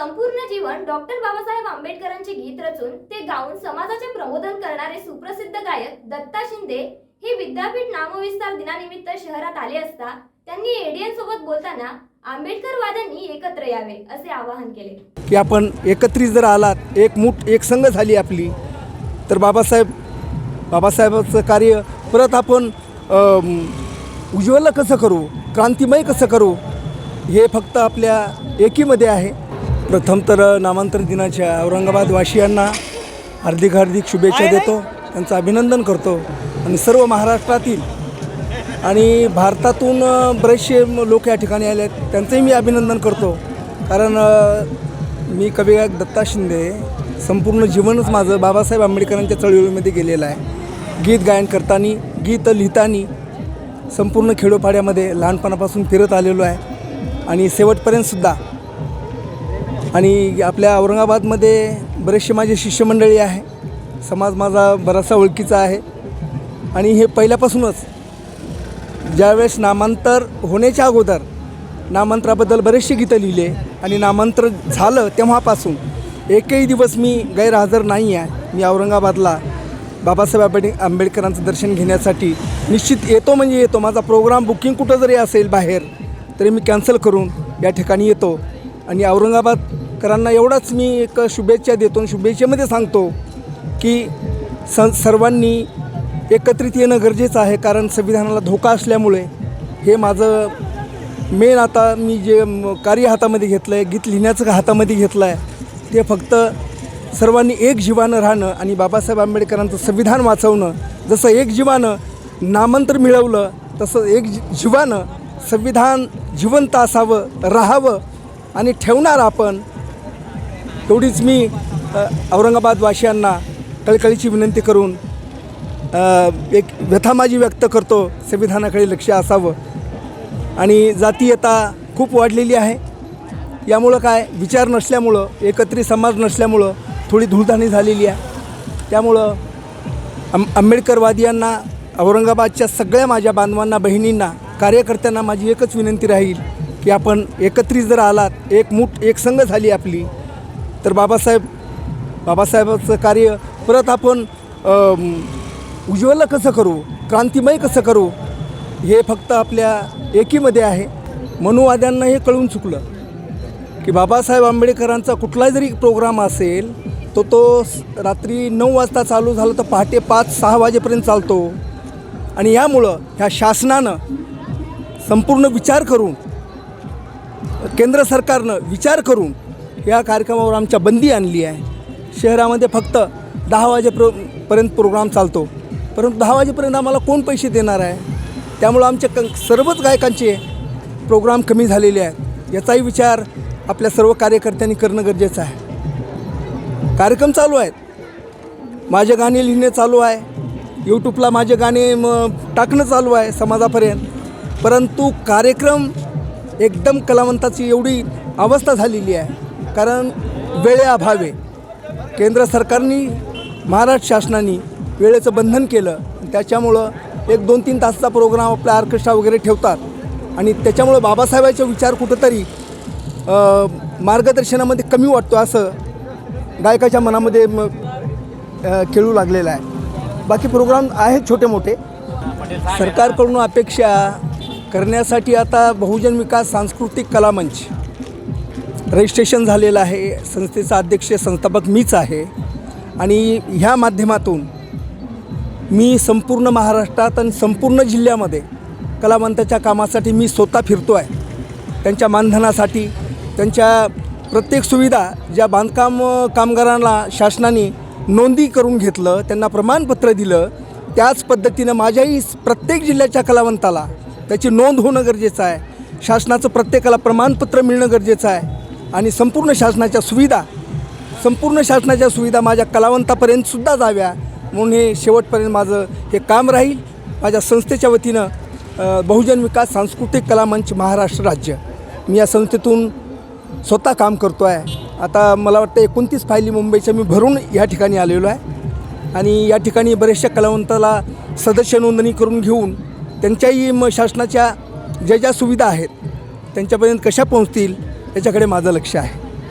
संपूर्ण जीवन डॉक्टर बाबासाहेब आंबेडकरांचे गीत रचून ते गाऊन समाजाचे प्रबोधन करणारे सुप्रसिद्ध गायक दत्ता शिंदे हे विद्यापीठ नामविस्तार दिनानिमित्त शहरात आले असता त्यांनी एडीएन सोबत बोलताना आंबेडकरवाद्यांनी एकत्र यावे असे आवाहन केले. की आपण एकत्रित जर आलात एक मूठ एक संघ झाली आपली तर बाबासाहेब बाबासाहेबाचं कार्य परत आपण उज्ज्वल कसं करू क्रांतिमय कसं करू हे फक्त आपल्या एकीमध्ये आहे. प्रथम तर नामांतर दिनाच्या औरंगाबाद वासियांना हार्दिक हार्दिक शुभेच्छा देतो. त्यांचं अभिनंदन करतो. आणि सर्व महाराष्ट्रातील आणि भारतातून बरेचसे लोक या ठिकाणी आले आहेत. त्यांचंही मी अभिनंदन करतो. कारण मी कविगायक दत्ता शिंदे संपूर्ण जीवनच माझं बाबासाहेब आंबेडकरांच्या चळवळीमध्ये गेलेलं आहे. गीत गायन करताना गीत लिहिताना संपूर्ण खेडोपाड्यामध्ये लहानपणापासून फिरत आलेलो आहे. आणि शेवटपर्यंतसुद्धा आणि आपल्या औरंगाबादमध्ये बरेचसे माझे शिष्यमंडळी आहे. समाज माझा बराचसा ओळखीचा आहे. आणि हे पहिल्यापासूनच ज्यावेळेस नामांतर होण्याच्या अगोदर नामांतराबद्दल बरेचसे गीतं लिहिले आणि नामांतर झालं तेव्हापासून एकही दिवस मी गैरहजर नाही आहे. मी औरंगाबादला बाबासाहेब आंबेड आंबेडकरांचं दर्शन घेण्यासाठी निश्चित येतो म्हणजे येतो. माझा प्रोग्राम बुकिंग कुठं जरी असेल बाहेर तरी मी कॅन्सल करून या ठिकाणी येतो. आणि औरंगाबादकरांना एवढाच मी एक शुभेच्छा देतो आणि शुभेच्छेमध्ये सांगतो की स सर्वांनी एकत्रित येणं गरजेचं आहे कारण संविधानाला धोका असल्यामुळे हे माझं मेन आता मी जे कार्य हातामध्ये घेतलं आहे गीत लिहिण्याचं हातामध्ये घेतलं आहे ते फक्त सर्वांनी एक जीवानं राहणं आणि बाबासाहेब आंबेडकरांचं संविधान वाचवणं जसं एक जीवानं नामंत्र मिळवलं तसं एक जी- जीवानं संविधान जिवंत असावं राहावं आणि ठेवणार आपण एवढीच मी औरंगाबादवासियांना कळकळीची विनंती करून एक व्यथा माझी व्यक्त करतो संविधानाकडे लक्ष असावं. आणि जातीयता खूप वाढलेली आहे. यामुळं काय? विचार नसल्यामुळं एकत्रित समाज नसल्यामुळं थोडी धुळधाणी झालेली आहे. त्यामुळं आम आंबेडकरवादियांना औरंगाबादच्या सगळ्या माझ्या बांधवांना बहिणींना कार्यकर्त्यांना माझी एकच विनंती राहील. की आपण एकत्रित जर आलात एक मूठ एक संघ झाली आपली तर बाबासाहेब बाबासाहेबाचं कार्य परत आपण उज्ज्वल कसं करू क्रांतिमय कसं करू हे फक्त आपल्या एकीमध्ये आहे. मनुवाद्यांना हे कळून चुकलं की बाबासाहेब आंबेडकरांचा कुठलाही जरी प्रोग्राम असेल तो तो रात्री नऊ वाजता चालू झाला तर पहाटे पाच सहा वाजेपर्यंत चालतो. आणि यामुळं ह्या शासनानं संपूर्ण विचार करून केंद्र सरकारनं विचार करून या कार्यक्रमावर आमच्या बंदी आणली आहे. शहरामध्ये फक्त दहा वाजेप्र पर्यंत प्रोग्राम चालतो. परंतु दहा वाजेपर्यंत आम्हाला कोण पैसे देणार आहे? त्यामुळं आमच्या क सर्वच गायकांचे प्रोग्राम कमी झालेले आहेत. याचाही विचार आपल्या सर्व कार्यकर्त्यांनी करणं गरजेचं आहे. कार्यक्रम चालू आहेत. माझे गाणे लिहिणे चालू आहे. यूट्यूबला माझे गाणे मग टाकणं चालू आहे समाजापर्यंत. परंतु कार्यक्रम एकदम कलावंताची एवढी अवस्था झालेली आहे. कारण वेळेअभावे केंद्र सरकारने महाराष्ट्र शासनाने वेळेचं बंधन केलं. त्याच्यामुळं एक दोन तीन तासाचा प्रोग्राम आपल्या ऑर्केस्ट्रा वगैरे ठेवतात. आणि त्याच्यामुळं बाबासाहेबांचा विचार कुठंतरी मार्गदर्शनामध्ये कमी वाटतो असं गायकाच्या मनामध्ये म खेळू लागलेला आहे. बाकी प्रोग्राम आहेत छोटे मोठे. सरकारकडून अपेक्षा करण्यासाठी आता बहुजन विकास सांस्कृतिक कला मंच रजिस्ट्रेशन झालेलं आहे. संस्थेचा अध्यक्ष संस्थापक मीच आहे. आणि ह्या माध्यमातून मी संपूर्ण महाराष्ट्रात आणि संपूर्ण जिल्ह्यामध्ये कलावंताच्या कामासाठी मी स्वतः फिरतो आहे त्यांच्या मानधनासाठी त्यांच्या प्रत्येक सुविधा ज्या बांधकाम कामगारांना शासनाने नोंदी करून घेतलं त्यांना प्रमाणपत्र दिलं त्याच पद्धतीनं माझ्याही प्रत्येक जिल्ह्याच्या कलावंताला त्याची नोंद होणं गरजेचं आहे. शासनाचं प्रत्येकाला प्रमाणपत्र मिळणं गरजेचं आहे. आणि संपूर्ण शासनाच्या सुविधा संपूर्ण शासनाच्या सुविधा माझ्या कलावंतापर्यंतसुद्धा जाव्या. म्हणून हे शेवटपर्यंत माझं हे काम राहील. माझ्या संस्थेच्या वतीनं बहुजन विकास सांस्कृतिक कला मंच महाराष्ट्र राज्य. मी या संस्थेतून स्वतः काम करतो आहे आता मला वाटतं एकोणतीस फायली मुंबईच्या मी भरून या ठिकाणी आलेलो आहे. आणि या ठिकाणी बऱ्याचशा कलावंताला सदस्य नोंदणी करून घेऊन त्यांच्याही म शासनाच्या ज्या ज्या सुविधा आहेत त्यांच्यापर्यंत कशा पोहोचतील याच्याकडे माझं लक्ष आहे.